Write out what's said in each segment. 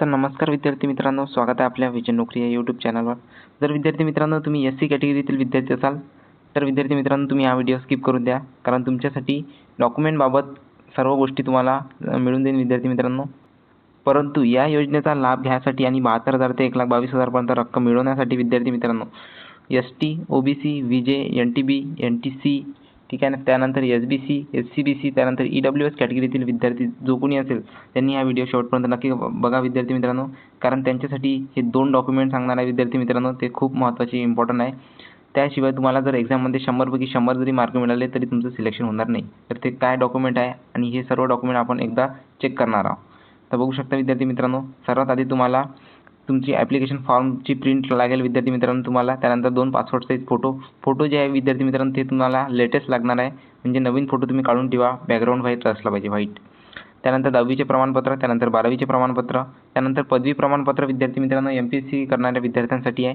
तर नमस्कार विद्यार्थी मित्रांनो स्वागत आहे आपल्या विजय नोकरी या यूट्यूब चॅनलवर जर विद्यार्थी मित्रांनो तुम्ही एस सी कॅटेगरीतील विद्यार्थी असाल तर विद्यार्थी मित्रांनो तुम्ही हा व्हिडिओ स्किप करून द्या. कारण तुमच्यासाठी डॉक्युमेंटबाबत सर्व गोष्टी तुम्हाला मिळून देईन विद्यार्थी मित्रांनो. परंतु या योजनेचा लाभ घ्यायसाठी आणि बहात्तर हजार ते एक लाख बावीस हजारपर्यंत रक्कम मिळवण्यासाठी विद्यार्थी मित्रांनो S T O B C V J N T B N T C ठीक आहे ना? त्यानंतर S B C S C B C त्यानंतर ई डब्ल्यू एस कॅटेगरीतील विद्यार्थी जो कोणी असेल त्यांनी हा व्हिडिओ शेवटपर्यंत नक्की बघा विद्यार्थी मित्रांनो. कारण त्यांच्यासाठी हे दोन डॉक्युमेंट सांगणार आहे विद्यार्थी मित्रांनो ते खूप महत्त्वाचे इम्पॉर्टंट आहे. त्याशिवाय तुम्हाला जर एक्झाममध्ये शंभरपैकी शंभर जरी मार्क मिळाले तरी तुमचं सिलेक्शन होणार नाही. तर ते काय डॉक्युमेंट आहे आणि हे सर्व डॉक्युमेंट आपण एकदा चेक करणार आहोत. तर बघू शकता विद्यार्थी मित्रांनो सर्वात आधी तुम्हाला तुमची ॲप्लिकेशन फॉर्मची प्रिंट लागेल विद्यार्थी मित्रांनो तुम्हाला. त्यानंतर दोन पासपोर्ट साईज फोटो फोटो जे आहे विद्यार्थी मित्रांनो ते तुम्हाला लेटेस्ट लागणार आहे. म्हणजे नवीन फोटो तुम्ही काढून ठेवा. बॅकग्राऊंड व्हाईट असला पाहिजे व्हाईट त्यानंतर दहावीचे प्रमाणपत्र त्यानंतर बारावीचे प्रमाणपत्र त्यानंतर पदवी प्रमाणपत्र विद्यार्थी मित्रांनो एम पी एस सी करणाऱ्या विद्यार्थ्यांसाठी आहे.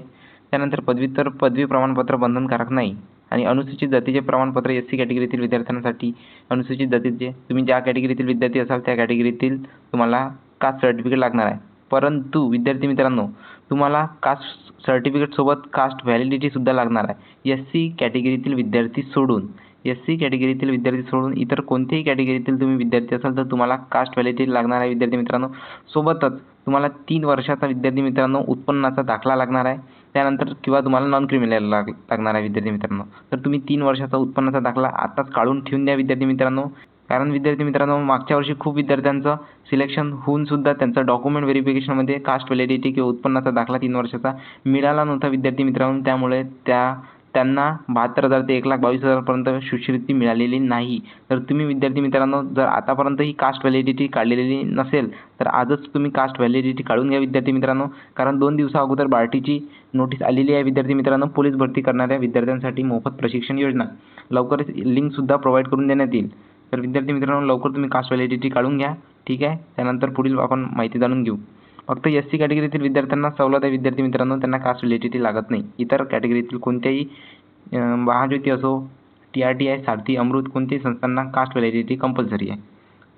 त्यानंतर पदव्युत्तर पदवी प्रमाणपत्र बंधनकारक नाही. आणि अनुसूचित जातीचे प्रमाणपत्र एस सी कॅटेगरीतील विद्यार्थ्यांसाठी. अनुसूचित जातीचे तुम्ही ज्या कॅटेगरीतील विद्यार्थी असाल त्या कॅटेगरीतील तुम्हाला कास्ट सर्टिफिकेट लागणार आहे? परंतु विद्यार्थी मित्रांनो तुम्हाला कास्ट सर्टिफिकेटसोबत कास्ट व्हॅलिडिटीसुद्धा लागणार आहे. एस सी कॅटेगरीतील विद्यार्थी सोडून एस सी कॅटेगरीतील विद्यार्थी सोडून इतर कोणत्याही कॅटेगरीतील तुम्ही विद्यार्थी असाल तर तुम्हाला कास्ट व्हॅलिडिटी लागणार आहे विद्यार्थी मित्रांनो. सोबतच तुम्हाला तीन वर्षाचा विद्यार्थी मित्रांनो उत्पन्नाचा दाखला लागणार आहे. त्यानंतर किंवा तुम्हाला नॉन क्रिमिनल लाग लागणार आहे विद्यार्थी मित्रांनो. तर तुम्ही तीन वर्षाचा उत्पन्नाचा दाखला आत्ताच काढून ठेवून द्या विद्यार्थी मित्रांनो. कारण विद्यार्थी मित्रांनो मागच्या वर्षी खूप विद्यार्थ्यांचं सिलेक्शन होऊन सुद्धा त्यांचं डॉक्युमेंट व्हेरिफिकेशनमध्ये कास्ट व्हॅलिडिटी किंवा उत्पन्नाचा दाखला तीन वर्षाचा मिळाला नव्हता विद्यार्थी मित्रांनो. त्यामुळे त्या त्यांना बहात्तर हजार ते एक लाख बावीस हजारपर्यंत शिष्यवृत्ती मिळालेली नाही. तर तुम्ही विद्यार्थी मित्रांनो जर आतापर्यंत ही कास्ट व्हॅलिडिटी काढलेली नसेल तर आजच तुम्ही कास्ट व्हॅलिडिटी काढून घ्या विद्यार्थी मित्रांनो. कारण दोन दिवसा अगोदर बार्टीची नोटीस आलेली आहे विद्यार्थी मित्रांनो. पोलीस भरती करणाऱ्या विद्यार्थ्यांसाठी मोफत प्रशिक्षण योजना. लवकरच लिंकसुद्धा प्रोव्हाइड करून देण्यात येईल. तर विद्यार्थी मित्रांनो लवकर तुम्ही कास्ट व्हॅलिडिटी काढून घ्या. ठीक आहे? त्यानंतर पुढील आपण माहिती जाणून घेऊ. फक्त एस सी कॅटेगरीतील विद्यार्थ्यांना सवलत आहे विद्यार्थी मित्रांनो त्यांना कास्ट व्हॅलिडिटी लागत नाही. इतर कॅटेगरीतील कोणत्याही महाज्योती असो टी आर टी आहे सारथी अमृत कोणत्याही संस्थांना कास्ट व्हॅलिडिटी कंपल्सरी आहे.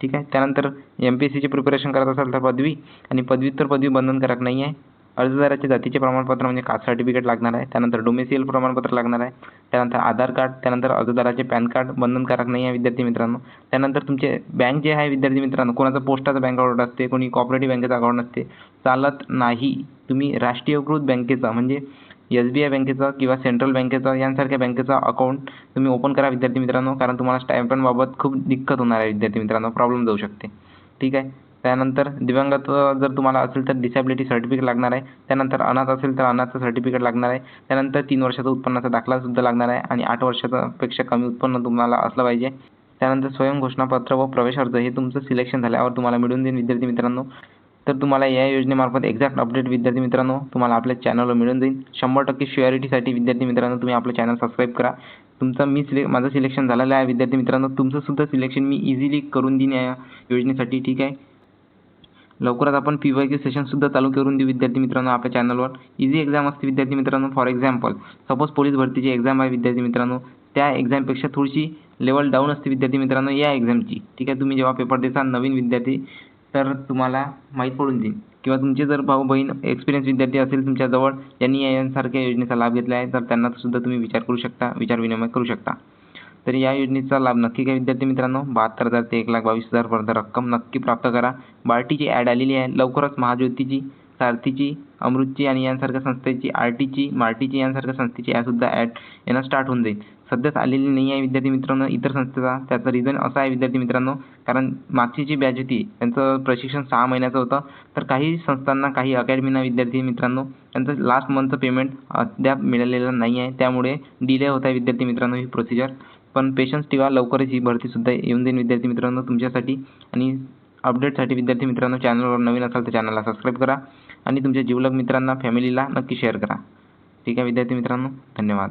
ठीक आहे? त्यानंतर एम पी एस सीचे प्रिपरेशन करत असाल तर पदवी आणि पदव्युत्तर पदवी बंधनकारक नाही आहे. अर्जदाराचे जातीचे प्रमाणपत्र म्हणजे कास्ट सर्टिफिकेट लागणार आहे. त्यानंतर डोमेसियल प्रमाणपत्र लागणार आहे. त्यानंतर आधार कार्ड त्यानंतर अर्जदाराचे पॅन कार्ड बंधनकारक नाही आहे विद्यार्थी मित्रांनो. त्यानंतर तुमचे बँक जे आहे विद्यार्थी मित्रांनो कोणाचं पोस्टाचं बँक अकाउंट असते कोणी कॉपरेटिव्ह बँकेचं अकाउंट असते चालत नाही. तुम्ही राष्ट्रीयकृत बँकेचा म्हणजे एस बी आय बँकेचं किंवा सेंट्रल बँकेचं यांसारख्या बँकेचं अकाउंट तुम्ही ओपन करा विद्यार्थी मित्रांनो कारण तुम्हाला स्टायपंडबाबत खूप दिक्कत होणार आहे विद्यार्थी मित्रांनो. प्रॉब्लेम जाऊ शकते. ठीक आहे? त्यानंतर दिव्यांगत जर तुम्हाला असेल तर डिसॅबिलिटी सर्टिफिकेट लागणार आहे. त्यानंतर अनाथ असेल तर अनाथचं सर्टिफिकेट लागणार आहे. त्यानंतर तीन वर्षाचा उत्पन्नाचा दाखलासुद्धा लागणार आहे आणि आठ वर्षापेक्षा कमी उत्पन्न तुम्हाला असलं पाहिजे. त्यानंतर स्वयं घोषणापत्र व प्रवेश अर्ज हे तुमचं सिलेक्शन झाल्यावर तुम्हाला मिळून देईन विद्यार्थी मित्रांनो. तर तुम्हाला या योजनेमार्फत एक्झॅक्ट अपडेट विद्यार्थी मित्रांनो तुम्हाला आपल्या चॅनलवर मिळून जाईल शंभर टक्के शुअरिटीसाठी विद्यार्थी मित्रांनो तुम्ही आपलं चॅनल सबस्क्राईब करा. तुमचं मी सिले माझं सिलेक्शन झालेलं आहे विद्यार्थी मित्रांनो. तुमचं सुद्धा सिलेक्शन मी इझिली करून देईन या योजनेसाठी ठीक आहे? लवकरच आपण पी वाय क्यू सेशनसुद्धा चालू करून देऊ विद्यार्थी मित्रांनो आपल्या चॅनलवर इझी एक्झाम असते विद्यार्थी मित्रांनो फॉर एक्झाम्पल सपोज पोलीस भरतीची एक्झाम आहे विद्यार्थी मित्रांनो. त्या एक्झामपेक्षा थोडीशी लेवल डाऊन असते विद्यार्थी मित्रांनो या एक्झामची ठीक आहे तुम्ही जेव्हा पेपर देसाल नवीन विद्यार्थी तर तुम्हाला माहीत पडून जाईल. किंवा तुमचे जर भाऊ बहीण एक्सपिरियन्स विद्यार्थी असेल तुमच्याजवळ यांनी यांसारख्या योजनेचा लाभ घेतला आहे तर त्यांना सुद्धा तुम्ही विचार करू शकता विचार विनिमय करू शकता. तर या योजनेचा लाभ नक्की घ्या विद्यार्थी मित्रांनो. बहात्तर हजार ते एक लाख बावीस हजारपर्यंत रक्कम नक्की प्राप्त करा. बार्टीची ॲड आलेली आहे. लवकरच महाज्योतीची सारथीची अमृतची आणि यांसारख्या संस्थेची आर टीची मार्टीची यांसारख्या संस्थेची यासुद्धा ॲड येणं स्टार्ट होऊन जाईल. सध्याच आलेली नाही आहे विद्यार्थी मित्रांनो. इतर संस्थेचा त्याचा रिझन असा आहे विद्यार्थी मित्रांनो कारण मागची जी बॅच होती त्यांचं प्रशिक्षण सहा महिन्याचं होतं. तर काही संस्थांना काही अकॅडमीना विद्यार्थी मित्रांनो त्यांचं लास्ट मंथचं पेमेंट अद्याप मिळालेलं नाही आहे. त्यामुळे डिले होत आहे विद्यार्थी मित्रांनो ही प्रोसिजर पण पेशन्स ठेवा. लवकरच ही भरतीसुद्धा येऊन जाईल. विद्यार्थी मित्रांनो तुमच्यासाठी आणि अपडेटसाठी विद्यार्थी मित्रांनो चॅनलवर नवीन असाल तर चॅनलला सबस्क्राईब करा आणि तुमच्या जिवलग मित्रांना फॅमिलीला नक्की शेअर करा. ठीक आहे विद्यार्थी मित्रांनो धन्यवाद.